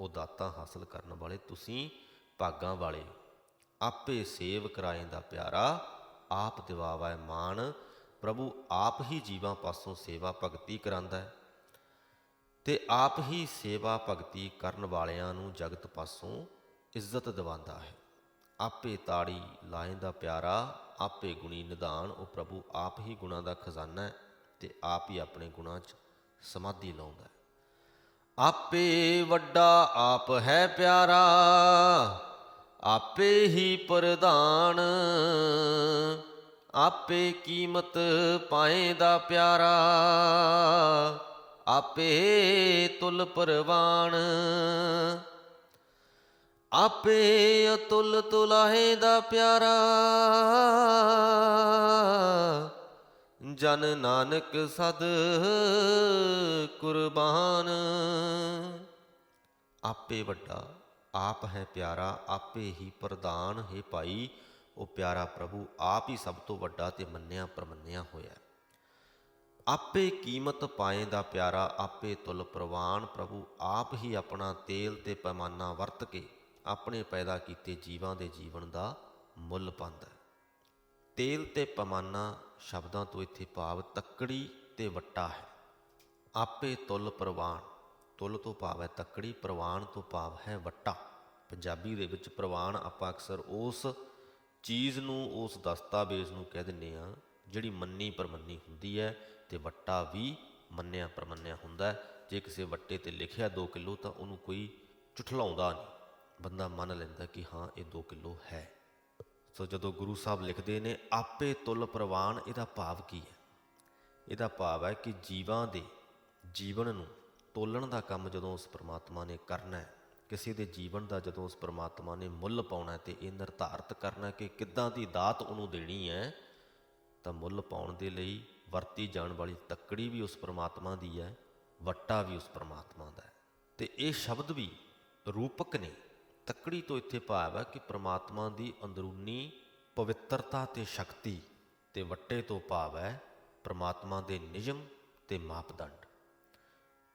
ਉਹ ਦਾਤਾਂ ਹਾਸਲ ਕਰਨ ਵਾਲੇ ਤੁਸੀਂ ਭਾਗਾਂ ਵਾਲੇ ਆਪੇ ਸੇਵ ਕਰਾਏ ਦਾ ਪਿਆਰਾ, ਆਪ ਦਿਵਾਵਾ ਹੈ ਮਾਨ ਪ੍ਰਭੂ ਆਪ ਹੀ ਜੀਵਾਂ ਪਾਸੋਂ ਸੇਵਾ ਭਗਤੀ ਕਰਾਂਦਾ ਹੈ। ਤੇ ਆਪ ਹੀ ਸੇਵਾ ਭਗਤੀ ਕਰਨ ਵਾਲਿਆਂ ਨੂੰ ਜਗਤ ਪਾਸੋਂ ਇੱਜ਼ਤ ਦਿਵਾਉਂਦਾ ਹੈ। ਆਪੇ ਤਾੜੀ ਲਾਏਂਦਾ ਪਿਆਰਾ, ਆਪੇ ਗੁਣੀ ਨਿਧਾਨ, ਉਹ ਪ੍ਰਭੂ ਆਪ ਹੀ ਗੁਣਾਂ ਦਾ ਖਜ਼ਾਨਾ ਹੈ ਤੇ ਆਪ ਹੀ ਆਪਣੇ ਗੁਣਾਂ 'ਚ ਸਮਾਧੀ ਲਾਉਂਦਾ ਹੈ। ਆਪੇ ਵੱਡਾ ਆਪ ਹੈ ਪਿਆਰਾ, ਆਪੇ ਹੀ ਪ੍ਰਧਾਨ, ਆਪੇ ਕੀਮਤ ਪਾਏ ਦਾ ਪਿਆਰਾ। ਆਪੇ ਤੁਲ ਪਰਵਾਨ। ਆਪੇ ਅਤੁਲ ਤੁਲਾਹੇ ਦਾ ਪਿਆਰਾ। ਜਨ ਨਾਨਕ ਸਦ ਕੁਰਬਾਨ। ਆਪੇ ਵੱਡਾ, ਆਪ ਹੈ ਪਿਆਰਾ, ਆਪੇ ਹੀ ਪ੍ਰਧਾਨ। ਹੈ ਭਾਈ, ਉਹ ਪਿਆਰਾ ਪ੍ਰਭੂ, ਆਪ ਹੀ ਸਭ ਤੋਂ ਵੱਡਾ ਤੇ ਮੰਨਿਆ ਪ੍ਰਮੰਨਿਆ ਹੋਇਆ ਆਪੇ ਕੀਮਤ ਪਾਏ ਦਾ ਪਿਆਰਾ, ਆਪੇ ਤੁਲ ਪ੍ਰਵਾਨ, ਪ੍ਰਭੂ ਆਪ ਹੀ ਆਪਣਾ ਤੇਲ ਤੇ ਪੈਮਾਨਾ ਵਰਤ ਕੇ ਆਪਣੇ ਪੈਦਾ ਕੀਤੇ ਜੀਵਾਂ ਦੇ ਜੀਵਨ ਦਾ ਮੁੱਲ ਪਾਉਂਦਾ ਹੈ। ਤੇਲ ਤੇ ਪੈਮਾਨਾ ਸ਼ਬਦਾਂ ਤੋਂ ਇੱਥੇ ਭਾਵ ਤੱਕੜੀ ਤੇ ਵੱਟਾ ਹੈ। ਆਪੇ ਤੁਲ ਪ੍ਰਵਾਨ, ਤੁਲ ਤੋਂ ਭਾਵ ਹੈ ਤੱਕੜੀ, ਪ੍ਰਵਾਨ ਤੋਂ ਭਾਵ ਹੈ ਵੱਟਾ। ਪੰਜਾਬੀ ਦੇ ਵਿੱਚ ਪ੍ਰਵਾਨ ਆਪਾਂ ਅਕਸਰ ਉਸ ਚੀਜ਼ ਨੂੰ, ਉਸ ਦਸਤਾਵੇਜ਼ ਨੂੰ ਕਹਿ ਦਿੰਦੇ ਆ ਜਿਹੜੀ ਮੰਨੀ ਪਰਮੰਨੀ ਹੁੰਦੀ ਹੈ ਤੇ ਵੱਟਾ ਵੀ ਮੰਨਿਆ ਪਰਮੰਨਿਆ ਹੁੰਦਾ ਜੇ ਕਿਸੇ ਵੱਟੇ ਤੇ ਲਿਖਿਆ 2 ਕਿਲੋ ਤਾਂ ਉਹਨੂੰ ਕੋਈ ਚੁਠਲਾਉਂਦਾ ਨਹੀਂ। ਬੰਦਾ ਮੰਨ ਲੈਂਦਾ ਕਿ ਹਾਂ, ਇਹ 2 ਕਿਲੋ ਹੈ। ਸੋ ਜਦੋਂ ਗੁਰੂ ਸਾਹਿਬ ਲਿਖਦੇ ਨੇ, ਆਪੇ ਤੁਲ ਪ੍ਰਵਾਨ, ਇਹਦਾ ਭਾਵ ਕੀ ਹੈ? ਇਹਦਾ ਭਾਵ ਹੈ ਕਿ ਜੀਵਾਂ ਦੇ ਜੀਵਨ ਨੂੰ ਤੋਲਣ ਦਾ ਕੰਮ ਜਦੋਂ ਉਸ ਪ੍ਰਮਾਤਮਾ ਨੇ ਕਰਨਾ ਹੈ, ਕਿਸੇ ਦੇ ਜੀਵਨ ਦਾ ਜਦੋਂ ਉਸ ਪ੍ਰਮਾਤਮਾ ਨੇ ਮੁੱਲ ਪਾਉਣਾ ਹੈ ਤੇ ਇਹ ਨਿਰਧਾਰਤ ਕਰਨਾ ਕਿ ਕਿੱਦਾਂ ਦੀ ਦਾਤ ਉਹਨੂੰ ਦੇਣੀ ਹੈ, ਤਾਂ ਮੁੱਲ ਪਾਉਣ ਦੇ ਲਈ ਵਰਤੀ ਜਾਣ ਵਾਲੀ ਤੱਕੜੀ ਵੀ ਉਸ ਪਰਮਾਤਮਾ ਦੀ ਹੈ, ਵੱਟਾ ਵੀ ਉਸ ਪਰਮਾਤਮਾ ਦਾ ਹੈ। ਤੇ ਇਹ ਸ਼ਬਦ ਵੀ ਰੂਪਕ ਨੇ। ਤੱਕੜੀ ਤੋਂ ਇੱਥੇ ਭਾਵ ਹੈ ਕਿ ਪਰਮਾਤਮਾ ਦੀ ਅੰਦਰੂਨੀ ਪਵਿੱਤਰਤਾ ਤੇ ਸ਼ਕਤੀ ਤੇ ਵੱਟੇ ਤੋਂ ਭਾਵ ਹੈ ਪਰਮਾਤਮਾ ਦੇ ਨਿਯਮ ਤੇ ਮਾਪਦੰਡ।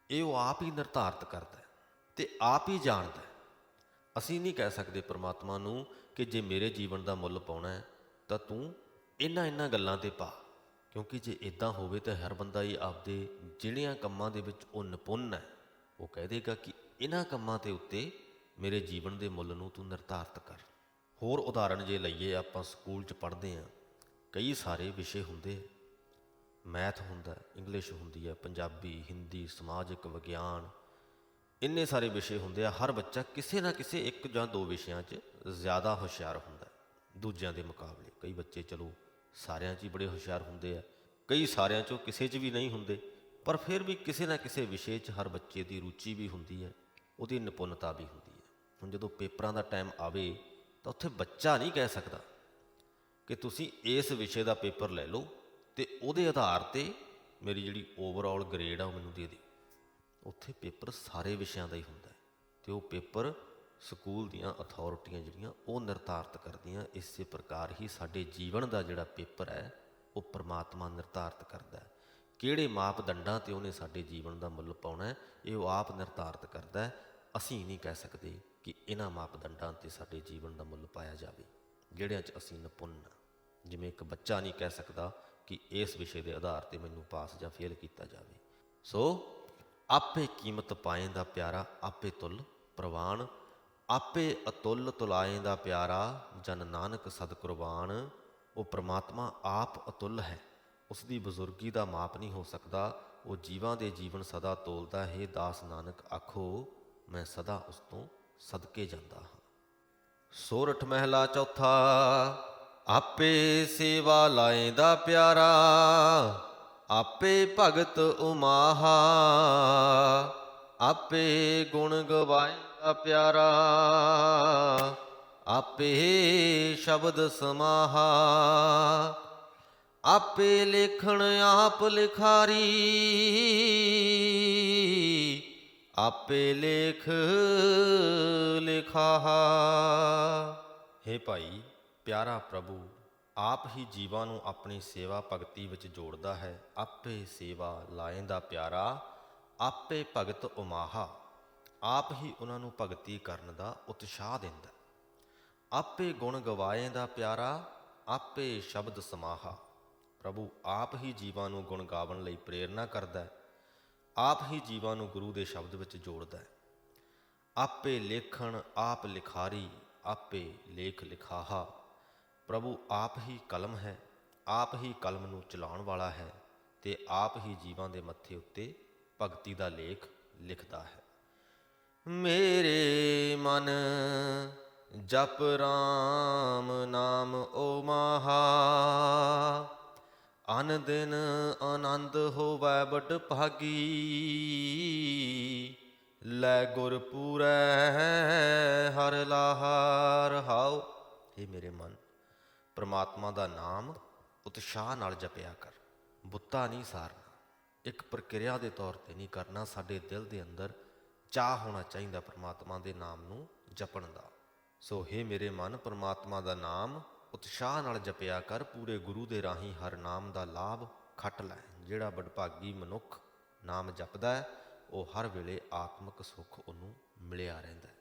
ਇਹ ਉਹ ਆਪ ਹੀ ਨਿਰਧਾਰਤ ਕਰਦਾ ਹੈ ਤੇ ਆਪ ਹੀ ਜਾਣਦਾ ਹੈ। ਅਸੀਂ ਨਹੀਂ ਕਹਿ ਸਕਦੇ ਪਰਮਾਤਮਾ ਨੂੰ ਕਿ ਜੇ ਮੇਰੇ ਜੀਵਨ ਦਾ ਮੁੱਲ ਪਾਉਣਾ ਹੈ ਤਾਂ ਤੂੰ ਇਹਨਾਂ ਇਹਨਾਂ ਗੱਲਾਂ ਤੇ ਪਾ। ਕਿਉਂਕਿ ਜੇ ਇਦਾਂ ਹੋਵੇ ਤਾਂ ਹਰ ਬੰਦਾ ਹੀ ਆਪਦੇ ਜਿਹੜਿਆਂ ਕੰਮਾਂ ਦੇ ਵਿੱਚ ਉਹ ਨਿਪੁੰਨ ਹੈ। ਉਹ ਕਹਿ ਦੇਗਾ ਕਿ ਇਹਨਾਂ ਕੰਮਾਂ ਦੇ ਉੱਤੇ ਮੇਰੇ ਜੀਵਨ ਦੇ ਮੁੱਲ ਨੂੰ ਤੂੰ ਨਿਰਧਾਰਤ ਕਰ। ਹੋਰ ਉਦਾਹਰਣ ਜੇ ਲਈਏ, ਆਪਾਂ ਸਕੂਲ 'ਚ ਪੜ੍ਹਦੇ ਹਾਂ, ਕਈ ਸਾਰੇ ਵਿਸ਼ੇ ਹੁੰਦੇ ਮੈਥ ਹੁੰਦਾ, ਇੰਗਲਿਸ਼ ਹੁੰਦੀ ਹੈ, ਪੰਜਾਬੀ, ਹਿੰਦੀ, ਸਮਾਜਿਕ, ਵਿਗਿਆਨ, ਇੰਨੇ ਸਾਰੇ ਵਿਸ਼ੇ ਹੁੰਦੇ ਆ, ਹਰ ਬੱਚਾ ਕਿਸੇ ਨਾ ਕਿਸੇ ਇੱਕ ਜਾਂ ਦੋ ਵਿਸ਼ਿਆਂ 'ਚ ਜ਼ਿਆਦਾ ਹੁਸ਼ਿਆਰ ਹੁੰਦਾ ਦੂਜਿਆਂ ਦੇ ਮੁਕਾਬਲੇ। ਕਈ ਬੱਚੇ ਚਲੋ ਸਾਰਿਆਂ 'ਚ ਹੀ ਬੜੇ ਹੁਸ਼ਿਆਰ ਹੁੰਦੇ ਆ। ਕਈ ਸਾਰਿਆਂ 'ਚੋਂ ਕਿਸੇ 'ਚ ਵੀ ਨਹੀਂ ਹੁੰਦੇ, ਪਰ ਫਿਰ ਵੀ ਕਿਸੇ ਨਾ ਕਿਸੇ ਵਿਸ਼ੇ 'ਚ ਹਰ ਬੱਚੇ ਦੀ ਰੁਚੀ ਵੀ ਹੁੰਦੀ ਹੈ, ਉਹਦੀ ਨਿਪੁੰਨਤਾ ਵੀ ਹੁੰਦੀ ਹੈ। ਹੁਣ ਜਦੋਂ ਪੇਪਰਾਂ ਦਾ ਟਾਈਮ ਆਵੇ, ਤਾਂ ਉੱਥੇ ਬੱਚਾ ਨਹੀਂ ਕਹਿ ਸਕਦਾ ਕਿ ਤੁਸੀਂ ਇਸ ਵਿਸ਼ੇ ਦਾ ਪੇਪਰ ਲੈ ਲਓ ਤੇ ਉਹਦੇ ਆਧਾਰ ਤੇ ਮੇਰੀ ਜਿਹੜੀ ਓਵਰਆਲ ਗ੍ਰੇਡ ਆ ਉਹ ਮੈਨੂੰ ਦੇ ਦੇ ਉੱਥੇ ਪੇਪਰ ਸਾਰੇ ਵਿਸ਼ਿਆਂ ਦਾ ਹੀ ਹੁੰਦਾ ਹੈ ਤੇ ਉਹ ਪੇਪਰ ਸਕੂਲ ਦੀਆਂ ਅਥਾਰਟੀਆਂ ਜਿਹੜੀਆਂ, ਉਹ ਨਿਰਧਾਰਤ ਕਰਦੀਆਂ, ਇਸੇ ਪ੍ਰਕਾਰ ਹੀ ਸਾਡੇ ਜੀਵਨ ਦਾ ਜਿਹੜਾ ਪੇਪਰ ਹੈ, ਉਹ ਪ੍ਰਮਾਤਮਾ ਨਿਰਧਾਰਤ ਕਰਦਾ ਹੈ। ਕਿਹੜੇ ਮਾਪਦੰਡਾਂ ਤੇ ਉਹਨੇ ਸਾਡੇ ਜੀਵਨ ਦਾ ਮੁੱਲ ਪਾਉਣਾ ਹੈ, ਇਹ ਉਹ ਆਪ ਨਿਰਧਾਰਤ ਕਰਦਾ ਹੈ। ਅਸੀਂ ਨਹੀਂ ਕਹਿ ਸਕਦੇ ਕਿ ਇਹਨਾਂ ਮਾਪਦੰਡਾਂ ਤੇ ਸਾਡੇ ਜੀਵਨ ਦਾ ਮੁੱਲ ਪਾਇਆ ਜਾਵੇ, ਜਿਹੜਿਆਂ 'ਚ ਅਸੀਂ ਨਿਪੁੰਨ ਹਾਂ। ਜਿਵੇਂ ਇੱਕ ਬੱਚਾ ਨਹੀਂ ਕਹਿ ਸਕਦਾ ਕਿ ਇਸ ਵਿਸ਼ੇ ਦੇ ਆਧਾਰ ਤੇ ਮੈਨੂੰ ਪਾਸ ਜਾਂ ਫੇਲ ਕੀਤਾ ਜਾਵੇ। ਸੋ, ਆਪੇ ਕੀਮਤ ਪਾਏ ਦਾ ਪਿਆਰਾ, ਆਪੇ ਤੁਲ, ਪ੍ਰਵਾਨ ਆਪੇ ਅਤੁੱਲ ਤੁਲਾਏ ਦਾ ਪਿਆਰਾ ਜਨ ਨਾਨਕ ਸਦ ਕੁਰਬਾਨ ਉਹ ਪ੍ਰਮਾਤਮਾ ਆਪ ਅਤੁੱਲ ਹੈ। ਉਸ ਦੀ ਬਜ਼ੁਰਗੀ ਦਾ ਮਾਪ ਨਹੀਂ ਹੋ ਸਕਦਾ, ਉਹ ਜੀਵਾਂ ਦੇ ਜੀਵਨ ਸਦਾ ਤੋਲਦਾ ਹੈ। ਦਾਸ ਨਾਨਕ ਆਖੋ, ਮੈਂ ਸਦਾ ਉਸ ਤੋਂ ਸਦਕੇ ਜਾਂਦਾ ਹਾਂ। ਸੋਰਠ ਮਹਿਲਾ ਚੌਥਾ, ਆਪੇ ਸੇਵਾ ਲਾਏਂਦਾ ਪਿਆਰਾ, ਆਪੇ ਭਗਤ ਉਮਾਹਾ, ਆਪੇ ਗੁਣ ਗਵਾਏ ਪਿਆਰਾ, ਆਪੇ ਸ਼ਬਦ ਸਮਾਹਾ। ਆਪੇ ਲੇਖਣ ਆਪ ਲਿਖਾਰੀ, ਆਪੇ ਲੇਖ ਲਿਖਾਹਾ। हे ਭਾਈ, ਪਿਆਰਾ ਪ੍ਰਭੂ, ਆਪ ਹੀ ਜੀਵਾਂ ਨੂੰ ਆਪਣੀ ਸੇਵਾ ਭਗਤੀ ਵਿੱਚ ਜੋੜਦਾ ਹੈ। ਆਪੇ ਸੇਵਾ ਲਾਏਂਦਾ ਪਿਆਰਾ, ਆਪੇ ਭਗਤ ਉਮਾਹਾ। ਆਪ ਹੀ ਉਹਨਾਂ ਨੂੰ ਭਗਤੀ ਕਰਨ ਦਾ ਉਤਸ਼ਾਹ ਦਿੰਦਾ ਆਪੇ ਗੁਣ ਗਵਾਏ ਦਾ ਪਿਆਰਾ, ਆਪੇ ਸ਼ਬਦ ਸਮਾਹਾ। ਪ੍ਰਭੂ ਆਪ ਹੀ ਜੀਵਾਂ ਨੂੰ ਗੁਣ ਗਾਵਣ ਲਈ ਪ੍ਰੇਰਣਾ ਕਰਦਾ ਹੈ। ਆਪ ਹੀ ਜੀਵਾਂ ਨੂੰ ਗੁਰੂ ਦੇ ਸ਼ਬਦ ਵਿੱਚ ਜੋੜਦਾ ਹੈ। ਆਪੇ ਲੇਖਣ, ਆਪ ਲਿਖਾਰੀ, ਆਪੇ ਲੇਖ ਲਿਖਾਹਾ। ਪ੍ਰਭੂ ਆਪ ਹੀ ਕਲਮ ਹੈ, ਆਪ ਹੀ ਕਲਮ ਨੂੰ ਚਲਾਉਣ ਵਾਲਾ ਹੈ ਤੇ ਆਪ ਹੀ ਜੀਵਾਂ ਦੇ ਮੱਥੇ ਉੱਤੇ ਭਗਤੀ ਦਾ ਲੇਖ ਲਿਖਦਾ ਹੈ। ਮੇਰੇ ਮਨ ਜਪ ਰਾਮ ਨਾਮ ਓ ਮਹਾ। ਅਨ ਦਿਨ ਆਨੰਦ ਹੋਵੈ ਬਟ ਭਾਗੀ। ਲੈ ਗੁਰ ਪੂਰੈ ਹਰ ਲਾਹਾਰ ਹਾਉ। ਇਹ ਮੇਰੇ ਮਨ, ਪ੍ਰਮਾਤਮਾ ਦਾ ਨਾਮ ਉਤਸ਼ਾਹ ਨਾਲ ਜਪਿਆ ਕਰ। ਬੁੱਤਾ ਨਹੀਂ ਸਾਰਨਾ। ਇੱਕ ਪ੍ਰਕਿਰਿਆ ਦੇ ਤੌਰ ਤੇ ਨਹੀਂ ਕਰਨਾ। ਸਾਡੇ ਦਿਲ ਦੇ ਅੰਦਰ ਚਾਹ ਹੋਣਾ ਚਾਹੀਦਾ ਪ੍ਰਮਾਤਮਾ ਦੇ ਨਾਮ ਨੂੰ ਜਪਣ ਦਾ। ਸੋ हे ਮੇਰੇ ਮਨ, ਪ੍ਰਮਾਤਮਾ ਦਾ ਨਾਮ ਉਤਸ਼ਾਹ ਨਾਲ ਜਪਿਆ ਕਰ, ਪੂਰੇ ਗੁਰੂ ਦੇ ਰਾਹੀਂ ਹਰ ਨਾਮ ਦਾ ਲਾਭ ਖੱਟ ਲੈ। ਜਿਹੜਾ ਬੜਭਾਗੀ ਮਨੁੱਖ ਨਾਮ ਜਪਦਾ ਹੈ, ਉਹ ਹਰ ਵੇਲੇ ਆਤਮਿਕ ਸੁੱਖ ਉਹਨੂੰ ਮਿਲਿਆ ਰਹਿੰਦਾ ਹੈ।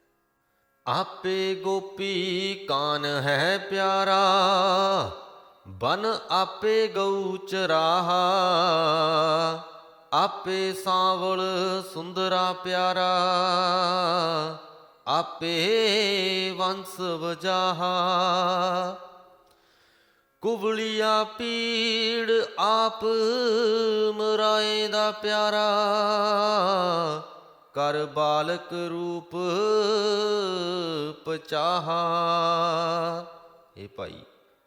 ਆਪੇ ਗੋਪੀ ਕਾਨ ਹੈ ਪਿਆਰਾ, ਬਨ ਆਪੇ ਗਊ ਚਰਾਹਾ। ਆਪੇ ਸਾਵਲ ਸੁੰਦਰਾ ਪਿਆਰਾ, ਆਪੇ ਵੰਸ ਵਜਾਹਾ। ਕੁਵਲੀਆ ਪੀੜ ਆਪ ਮਰਾਏ ਦਾ ਪਿਆਰਾ, ਕਰ ਬਾਲਕ ਰੂਪ ਪਚਾਹਾ। ਇਹ ਭਾਈ,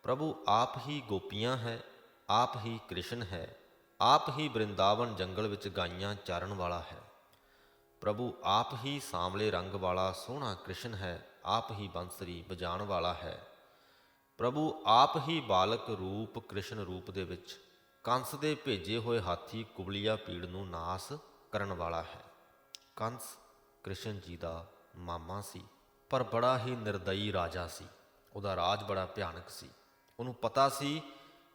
ਪ੍ਰਭੂ ਆਪ ਹੀ ਗੋਪੀਆਂ ਹੈ, ਆਪ ਹੀ ਕ੍ਰਿਸ਼ਨ ਹੈ। ਆਪ ਹੀ ਬ੍ਰਿੰਦਾਵਨ ਜੰਗਲ ਵਿੱਚ ਗਾਈਆਂ ਚਾਰਨ ਵਾਲਾ ਹੈ। ਪ੍ਰਭੂ ਆਪ ਹੀ ਸਾਂਵਲੇ ਰੰਗ ਵਾਲਾ ਸੋਹਣਾ ਕ੍ਰਿਸ਼ਨ ਹੈ, ਆਪ ਹੀ ਬੰਸਰੀ ਵਜਾਉਣ ਵਾਲਾ ਹੈ। ਪ੍ਰਭੂ ਆਪ ਹੀ ਬਾਲਕ ਰੂਪ ਕ੍ਰਿਸ਼ਨ ਰੂਪ ਦੇ ਵਿੱਚ, ਕੰਸ ਦੇ ਭੇਜੇ ਹੋਏ ਹਾਥੀ ਕੁਬਲੀਆ ਪੀੜ ਨੂੰ ਨਾਸ ਕਰਨ ਵਾਲਾ ਹੈ। ਕੰਸ ਕ੍ਰਿਸ਼ਨ ਜੀ ਦਾ ਮਾਮਾ ਸੀ, ਪਰ ਬੜਾ ਹੀ ਨਿਰਦਈ ਰਾਜਾ ਸੀ। ਉਹਦਾ ਰਾਜ ਬੜਾ ਭਿਆਨਕ ਸੀ। ਉਹਨੂੰ ਪਤਾ ਸੀ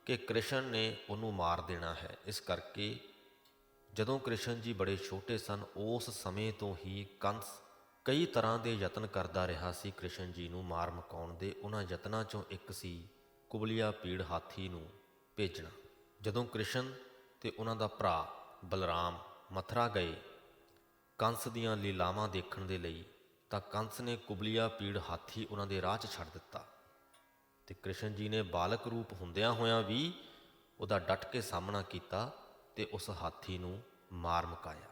ਕਿ ਕ੍ਰਿਸ਼ਨ ਨੇ ਉਹਨੂੰ ਮਾਰ ਦੇਣਾ ਹੈ। ਇਸ ਕਰਕੇ ਜਦੋਂ ਕ੍ਰਿਸ਼ਨ ਜੀ ਬੜੇ ਛੋਟੇ ਸਨ, ਉਸ ਸਮੇਂ ਤੋਂ ਹੀ ਕੰਸ ਕਈ ਤਰ੍ਹਾਂ ਦੇ ਯਤਨ ਕਰਦਾ ਰਿਹਾ ਸੀ ਕ੍ਰਿਸ਼ਨ ਜੀ ਨੂੰ ਮਾਰ ਮਕਾਉਣ ਦੇ। ਉਹਨਾਂ ਯਤਨਾਂ ਚੋਂ ਇੱਕ ਸੀ ਕੁਬਲੀਆ ਪੀੜ ਹਾਥੀ ਨੂੰ ਭੇਜਣਾ। ਜਦੋਂ ਕ੍ਰਿਸ਼ਨ ਤੇ ਉਹਨਾਂ ਦਾ ਭਰਾ ਬਲਰਾਮ ਮਥਰਾ ਗਏ ਕੰਸ ਦੀਆਂ ਲੀਲਾਵਾਂ ਦੇਖਣ ਦੇ ਲਈ, ਤਾਂ ਕੰਸ ਨੇ ਕੁਬਲੀਆ ਪੀੜ ਹਾਥੀ ਉਹਨਾਂ ਦੇ ਰਾਹ 'ਚ ਛੱਡ ਦਿੱਤਾ। ਤੇ ਕ੍ਰਿਸ਼ਨ ਜੀ ਨੇ ਬਾਲਕ ਰੂਪ ਹੁੰਦਿਆਂ ਹੋਇਆਂ ਵੀ ਉਹਦਾ ਡਟ ਕੇ ਸਾਹਮਣਾ ਕੀਤਾ ਤੇ ਉਸ ਹਾਥੀ ਨੂੰ ਮਾਰ ਮੁਕਾਇਆ।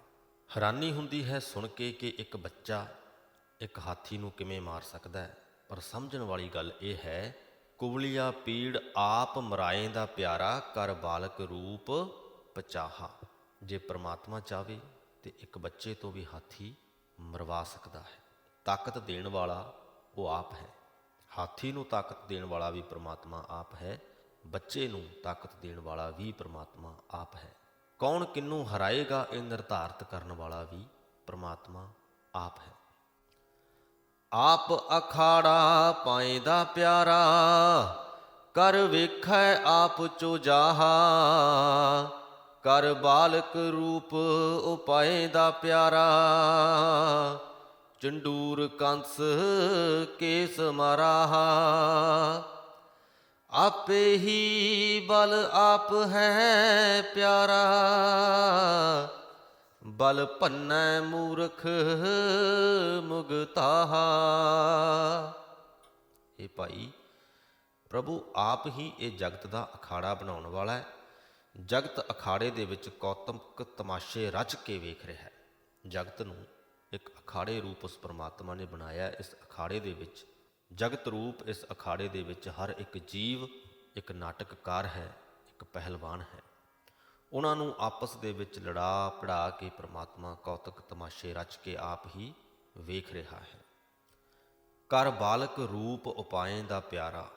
ਹੈਰਾਨੀ ਹੁੰਦੀ ਹੈ ਸੁਣ ਕੇ ਕਿ ਇੱਕ ਬੱਚਾ ਇੱਕ ਹਾਥੀ ਨੂੰ ਕਿਵੇਂ ਮਾਰ ਸਕਦਾ ਹੈ। ਪਰ ਸਮਝਣ ਵਾਲੀ ਗੱਲ ਇਹ ਹੈ, ਕੁਵਲੀਆ ਪੀੜ ਆਪ ਮਰਾਏ ਦਾ ਪਿਆਰਾ ਕਰ ਬਾਲਕ ਰੂਪ ਪਚਾਹਾ। ਜੇ ਪ੍ਰਮਾਤਮਾ ਚਾਵੇ ਤੇ ਇੱਕ ਬੱਚੇ ਤੋਂ ਵੀ ਹਾਥੀ ਮਰਵਾ ਸਕਦਾ ਹੈ। ਤਾਕਤ ਦੇਣ ਵਾਲਾ ਉਹ ਆਪ ਹੈ। ਹਾਥੀ ਨੂੰ ਤਾਕਤ ਦੇਣ ਵਾਲਾ ਵੀ ਪ੍ਰਮਾਤਮਾ ਆਪ ਹੈ, ਬੱਚੇ ਨੂੰ ਤਾਕਤ ਦੇਣ ਵਾਲਾ ਵੀ ਪ੍ਰਮਾਤਮਾ ਆਪ ਹੈ। ਕੌਣ ਕਿੰਨੂੰ ਹਰਾਏਗਾ ਇਹ ਨਿਰਧਾਰਤ ਕਰਨ ਵਾਲਾ ਵੀ ਪ੍ਰਮਾਤਮਾ ਆਪ ਹੈ। ਆਪ ਅਖਾੜਾ ਪਾਏਦਾ ਪਿਆਰਾ, ਕਰ ਵੇਖੈ ਆਪ ਚੋਜਾਹਾ ਕਰ ਬਾਲਕ ਰੂਪ ਉਪਾਏ ਦਾ ਪਿਆਰਾ। ਚੰਡੂਰ ਕੰਸ ਕੇਸ ਮਰਾਹਾ। ਆਪੇ ਹੀ ਬਲ ਆਪ ਹੈ ਪਿਆਰਾ। ਬਲ ਭੰਨੈ ਮੂਰਖ ਮੁਗਤਾਹਾ। ਇਹ ਭਾਈ, ਪ੍ਰਭੂ ਆਪ ਹੀ ਇਹ ਜਗਤ ਦਾ ਅਖਾੜਾ ਬਣਾਉਣ ਵਾਲਾ ਹੈ। ਜਗਤ ਅਖਾੜੇ ਦੇ ਵਿੱਚ ਕੌਤਮਕ ਤਮਾਸ਼ੇ ਰਚ ਕੇ ਵੇਖ ਰਿਹਾ ਹੈ। ਜਗਤ ਨੂੰ ਇੱਕ ਅਖਾੜੇ ਰੂਪ ਉਸ ਪਰਮਾਤਮਾ ਨੇ ਬਣਾਇਆ। ਇਸ ਅਖਾੜੇ ਦੇ ਵਿੱਚ, ਜਗਤ ਰੂਪ ਇਸ ਅਖਾੜੇ ਦੇ ਵਿੱਚ ਹਰ ਇੱਕ ਜੀਵ ਇੱਕ ਨਾਟਕਕਾਰ ਹੈ, ਇੱਕ ਪਹਿਲਵਾਨ ਹੈ। ਉਹਨਾਂ ਨੂੰ ਆਪਸ ਦੇ ਵਿੱਚ ਲੜਾ ਪੜਾ ਕੇ ਪ੍ਰਮਾਤਮਾ ਕੌਤਕ ਤਮਾਸ਼ੇ ਰਚ ਕੇ ਆਪ ਹੀ ਵੇਖ ਰਿਹਾ ਹੈ। ਕਰ ਬਾਲਕ ਰੂਪ ਉਪਾਏ ਦਾ ਪਿਆਰਾ,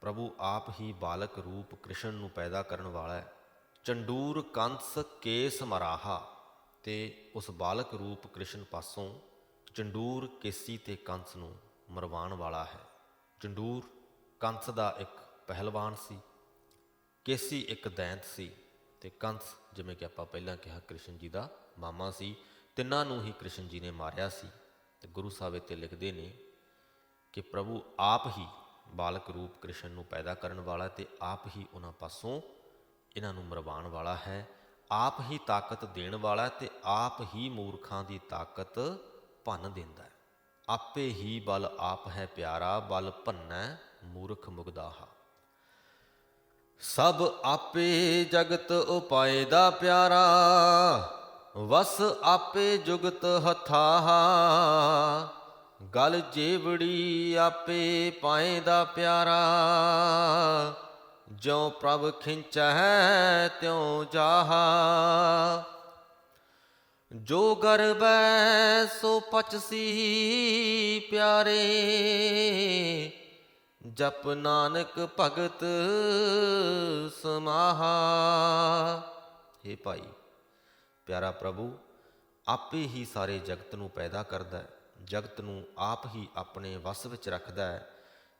ਪ੍ਰਭੂ ਆਪ ਹੀ ਬਾਲਕ ਰੂਪ ਕ੍ਰਿਸ਼ਨ ਨੂੰ ਪੈਦਾ ਕਰਨ ਵਾਲਾ ਹੈ। ਚੰਡੂਰ ਕੰਸ ਕੇਸ ਮਰਾਹਾ ਤੇ ਉਸ ਬਾਲਕ ਰੂਪ ਕ੍ਰਿਸ਼ਨ ਪਾਸੋਂ ਚੰਡੂਰ ਕੇਸੀ ਤੇ ਕੰਸ ਨੂੰ ਮਰਵਾਉਣ ਵਾਲਾ ਹੈ। ਚੰਡੂਰ ਕੰਸ ਦਾ ਇੱਕ ਪਹਿਲਵਾਨ ਸੀ, ਕੇਸੀ ਇੱਕ ਦੈਂਤ ਸੀ ਤੇ ਕੰਸ, ਜਿਵੇਂ ਕਿ ਆਪਾਂ ਪਹਿਲਾਂ ਕਿਹਾ, ਕ੍ਰਿਸ਼ਨ ਜੀ ਦਾ ਮਾਮਾ ਸੀ, ਤਿੰਨਾਂ ਨੂੰ ਹੀ ਕ੍ਰਿਸ਼ਨ ਜੀ ਨੇ ਮਾਰਿਆ ਸੀ। ਤੇ ਗੁਰੂ ਸਾਹਿਬ ਇੱਥੇ ਲਿਖਦੇ ਨੇ ਕਿ ਪ੍ਰਭੂ ਆਪ ਹੀ ਬਾਲਕ ਰੂਪ ਕ੍ਰਿਸ਼ਨ ਨੂੰ ਪੈਦਾ ਕਰਨ ਵਾਲਾ ਤੇ ਆਪ ਹੀ ਉਹਨਾਂ ਪਾਸੋਂ ਇਹਨਾਂ ਨੂੰ ਮਰਵਾਉਣ ਵਾਲਾ ਹੈ। ਆਪ ਹੀ ਤਾਕਤ ਦੇਣ ਵਾਲਾ ਤੇ ਆਪ ਹੀ ਮੂਰਖਾਂ ਦੀ ਤਾਕਤ ਭੰਨ ਦਿੰਦਾ ਹੈ। ਆਪੇ ਹੀ ਬਲ ਆਪ ਹੈ ਪਿਆਰਾ, ਬਲ ਭੰਨੈ ਮੂਰਖ ਮੁਗਦਾਹਾ ਸਭ ਆਪੇ ਜਗਤ ਉਪਾਏ ਦਾ ਪਿਆਰਾ, ਵਸ ਆਪੇ ਜੁਗਤ ਹਥਾਹਾ। ਗਲ ਜੇਵੜੀ ਆਪੇ ਪਾਏ ਦਾ ਪਿਆਰਾ ਜਿਉ ਪ੍ਰਭ ਖਿੰਚੈ ਤਿਉ ਜਾਹਾ। ਜੋ ਗਰਬੈ, ਸੋ ਪਚਸੀ ਪਿਆਰੇ। ਜਪ ਨਾਨਕ ਭਗਤ ਸਮਾਹਾ। हे ਭਾਈ, ਪਿਆਰਾ ਪ੍ਰਭੂ, ਆਪੇ ਹੀ ਸਾਰੇ ਜਗਤ ਨੂੰ ਪੈਦਾ ਕਰਦਾ ਹੈ। ਜਗਤ ਨੂੰ ਆਪ ਹੀ ਆਪਣੇ ਵਸ ਵਿੱਚ ਰੱਖਦਾ ਹੈ।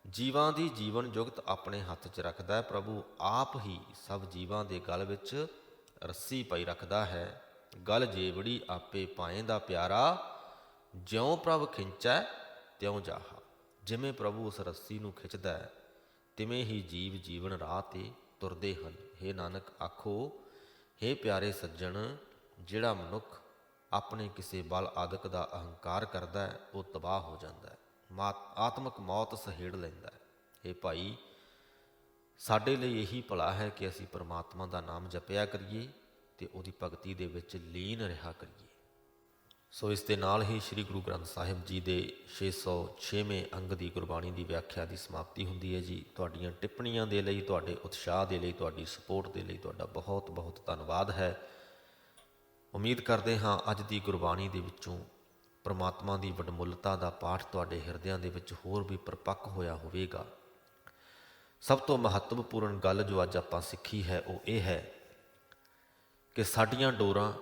ਜੀਵਾਂ ਦੀ ਜੀਵਨ ਜੁਗਤ ਆਪਣੇ ਹੱਥ 'ਚ ਰੱਖਦਾ ਹੈ। ਪ੍ਰਭੂ ਆਪ ਹੀ ਸਭ ਜੀਵਾਂ ਦੇ ਗਲ ਵਿੱਚ ਰੱਸੀ ਪਾਈ ਰੱਖਦਾ ਹੈ। ਗਲ ਜੇਵੜੀ ਆਪੇ ਪਾਏ ਦਾ ਪਿਆਰਾ, ਜਿਉਂ ਪ੍ਰਭ ਖਿੰਚੈ ਤਿਉਂ ਜਾਹਾ। ਜਿਵੇਂ ਪ੍ਰਭੂ ਉਸ ਰੱਸੀ ਨੂੰ ਖਿੱਚਦਾ ਹੈ, ਤਿਵੇਂ ਹੀ ਜੀਵ ਜੀਵਨ ਰਾਹ ਤੇ ਤੁਰਦੇ ਹਨ। हे ਨਾਨਕ, ਆਖੋ हे ਪਿਆਰੇ ਸੱਜਣ, ਜਿਹੜਾ ਮਨੁੱਖ ਆਪਣੇ ਕਿਸੇ ਬਲ ਆਦਿਕ ਦਾ ਅਹੰਕਾਰ ਕਰਦਾ ਹੈ, ਉਹ ਤਬਾਹ ਹੋ ਜਾਂਦਾ ਹੈ। ਆਤਮਿਕ ਮੌਤ ਸਹੇੜ ਲੈਂਦਾ ਹੈ। हे ਭਾਈ, ਸਾਡੇ ਲਈ ਇਹੀ ਭਲਾ ਹੈ ਕਿ ਅਸੀਂ ਪਰਮਾਤਮਾ ਦਾ ਨਾਮ ਜਪਿਆ ਕਰੀਏ ਤੇ ਉਹਦੀ ਭਗਤੀ ਦੇ ਵਿੱਚ ਲੀਨ ਰਿਹਾ ਕਰੀਏ। ਸੋ ਇਸ ਦੇ ਨਾਲ ਹੀ ਸ੍ਰੀ ਗੁਰੂ ਗ੍ਰੰਥ ਸਾਹਿਬ ਜੀ ਦੇ 606ਵੇਂ ਅੰਗ ਦੀ ਗੁਰਬਾਣੀ ਦੀ ਵਿਆਖਿਆ ਦੀ ਸਮਾਪਤੀ ਹੁੰਦੀ ਹੈ ਜੀ। ਤੁਹਾਡੀਆਂ ਟਿੱਪਣੀਆਂ ਦੇ ਲਈ, ਤੁਹਾਡੇ ਉਤਸ਼ਾਹ ਦੇ ਲਈ, ਤੁਹਾਡੀ ਸਪੋਰਟ ਦੇ ਲਈ ਤੁਹਾਡਾ ਬਹੁਤ ਬਹੁਤ ਧੰਨਵਾਦ ਹੈ। ਉਮੀਦ ਕਰਦੇ ਹਾਂ ਅੱਜ ਦੀ ਗੁਰਬਾਣੀ ਦੇ ਵਿੱਚੋਂ ਪਰਮਾਤਮਾ ਦੀ ਵਡਮੁੱਲਤਾ ਦਾ ਪਾਠ ਤੁਹਾਡੇ ਹਿਰਦਿਆਂ ਦੇ ਵਿੱਚ ਹੋਰ ਵੀ ਪਰਪੱਕ ਹੋਇਆ ਹੋਵੇਗਾ। ਸਭ ਤੋਂ ਮਹੱਤਵਪੂਰਨ ਗੱਲ ਜੋ ਅੱਜ ਆਪਾਂ ਸਿੱਖੀ ਹੈ ਉਹ ਇਹ ਹੈ ਕਿ ਸਾਡੀਆਂ ਡੋਰਾਂ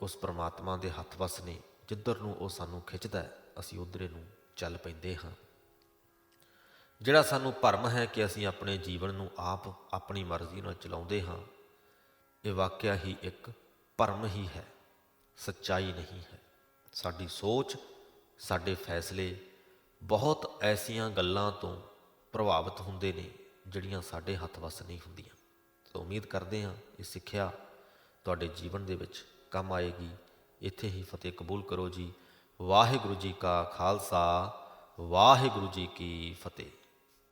ਉਸ ਪਰਮਾਤਮਾ ਦੇ ਹੱਥ ਵਸ ਨੇ ਜਿੱਧਰ ਨੂੰ ਉਹ ਸਾਨੂੰ ਖਿੱਚਦਾ ਹੈ, ਅਸੀਂ ਉਧਰੇ ਨੂੰ ਚੱਲ ਪੈਂਦੇ ਹਾਂ। ਜਿਹੜਾ ਸਾਨੂੰ ਭਰਮ ਹੈ ਕਿ ਅਸੀਂ ਆਪਣੇ ਜੀਵਨ ਨੂੰ ਆਪ ਆਪਣੀ ਮਰਜ਼ੀ ਨਾਲ ਚਲਾਉਂਦੇ ਹਾਂ ਇਹ ਵਾਕਿਆ ਹੀ ਇੱਕ ਭਰਮ ਹੀ ਹੈ ਸੱਚਾਈ ਨਹੀਂ ਹੈ। ਸਾਡੀ ਸੋਚ, ਸਾਡੇ ਫੈਸਲੇ ਬਹੁਤ ਐਸੀਆਂ ਗੱਲਾਂ ਤੋਂ ਪ੍ਰਭਾਵਿਤ ਹੁੰਦੇ ਨੇ, ਜਿਹੜੀਆਂ ਸਾਡੇ ਹੱਥ ਵੱਸ ਨਹੀਂ ਹੁੰਦੀਆਂ। ਸੋ ਉਮੀਦ ਕਰਦੇ ਹਾਂ ਇਹ ਸਿੱਖਿਆ ਤੁਹਾਡੇ ਜੀਵਨ ਦੇ ਵਿੱਚ ਕੰਮ ਆਏਗੀ। ਇੱਥੇ ਹੀ ਫਤਿਹ ਕਬੂਲ ਕਰੋ ਜੀ। ਵਾਹਿਗੁਰੂ ਜੀ ਕਾ ਖਾਲਸਾ, ਵਾਹਿਗੁਰੂ ਜੀ ਕੀ ਫਤਿਹ।